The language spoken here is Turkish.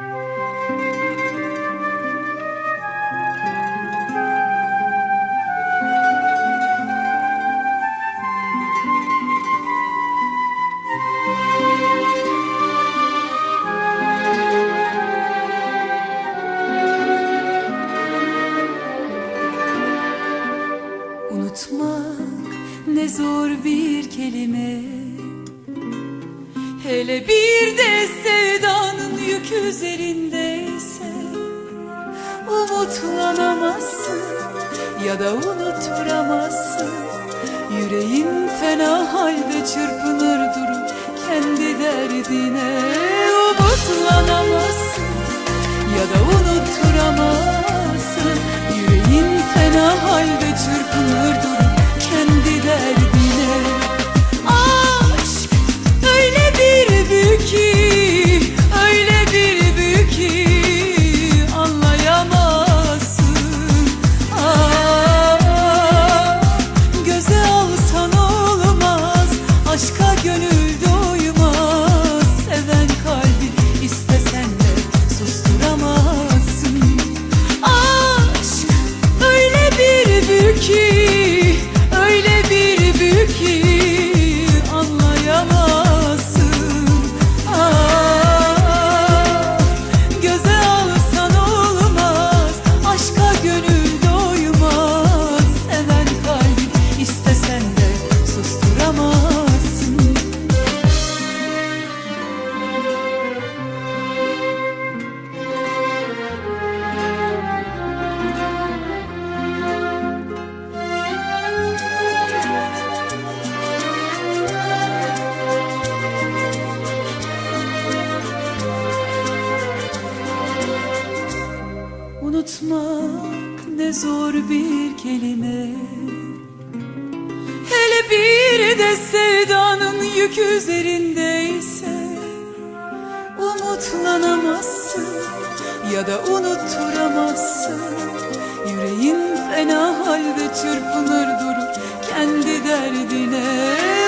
Unutmak ne zor bir kelime. Hele bir de yük üzerindeyse Umutlanamazsın ya da unutturamazsın. Yüreğin fena halde çırpınır durur kendi derdine unutmak ne zor bir kelime. Hele bir de sevdanın yükü üzerindeyse Umutlanamazsın ya da unutturamazsın Yüreğin fena halde çırpınır durur kendi derdine.